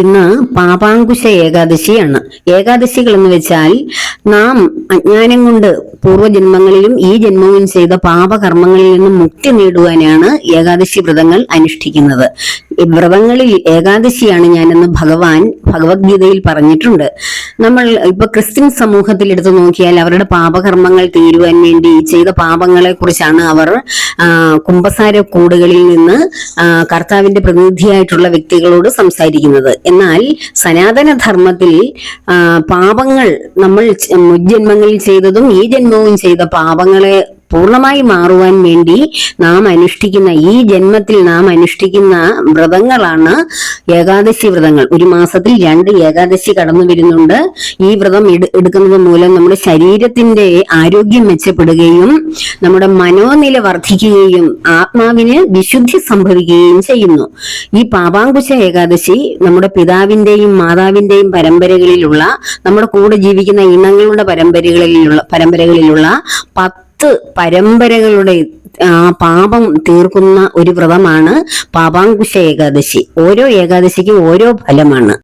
ഇന്ന് പാപാങ്കുശ ഏകാദശിയാണ് ഏകാദശികൾ എന്ന് വെച്ചാൽ നാം അജ്ഞാനം കൊണ്ട് പൂർവജന്മങ്ങളിലും ഈ ജന്മവും ചെയ്ത പാപകർമ്മങ്ങളിൽ നിന്നും മുക്തി നേടുവാനാണ് ഏകാദശി വ്രതങ്ങൾ അനുഷ്ഠിക്കുന്നത്. വ്രതങ്ങളിൽ ഏകാദശിയാണ് ഞാനെന്ന് ഭഗവാൻ ഭഗവത്ഗീതയിൽ പറഞ്ഞിട്ടുണ്ട്. നമ്മൾ ഇപ്പൊ ക്രിസ്ത്യൻ സമൂഹത്തിൽ എടുത്തു നോക്കിയാൽ അവരുടെ പാപകർമ്മങ്ങൾ തീരുവാൻ വേണ്ടി ചെയ്ത പാപങ്ങളെ കുറിച്ചാണ് അവർ കുംഭസാര കൂടുകളിൽ നിന്ന് കർത്താവിന്റെ പ്രതിനിധിയായിട്ടുള്ള വ്യക്തികളോട് സംസാരിക്കുന്നത്. എന്നാൽ സനാതന ധർമ്മത്തിൽ പാപങ്ങൾ നമ്മൾ മുജ്ജന്മങ്ങളിൽ ചെയ്തതും ഈ ജന്മവും ചെയ്ത പാപങ്ങളെ പൂർണമായി മാറുവാൻ വേണ്ടി നാം അനുഷ്ഠിക്കുന്ന ഈ ജന്മത്തിൽ നാം അനുഷ്ഠിക്കുന്ന വ്രതങ്ങളാണ് ഏകാദശി വ്രതങ്ങൾ. ഒരു മാസത്തിൽ രണ്ട് ഏകാദശി കടന്നു വരുന്നുണ്ട്. ഈ വ്രതം എടു- എടുക്കുന്നത് മൂലം നമ്മുടെ ശരീരത്തിന്റെ ആരോഗ്യം മെച്ചപ്പെടുകയും നമ്മുടെ മനോനില വർദ്ധിക്കുകയും ആത്മാവിന് വിശുദ്ധി സംഭവിക്കുകയും ചെയ്യുന്നു. ഈ പാപാങ്കുശ ഏകാദശി നമ്മുടെ പിതാവിന്റെയും മാതാവിന്റെയും പരമ്പരകളിലുള്ള നമ്മുടെ കൂടെ ജീവിക്കുന്ന ഇണങ്ങളുടെ പരമ്പരകളിലുള്ള പരമ്പരകളിലുള്ള പത്ത് പരമ്പരകളുടെ ആ, പാപം തീർക്കുന്ന ഒരു വ്രതമാണ് പാപാങ്കുശ ഏകാദശി. ഓരോ ഏകാദശിക്കും ഓരോ ഫലമാണ്.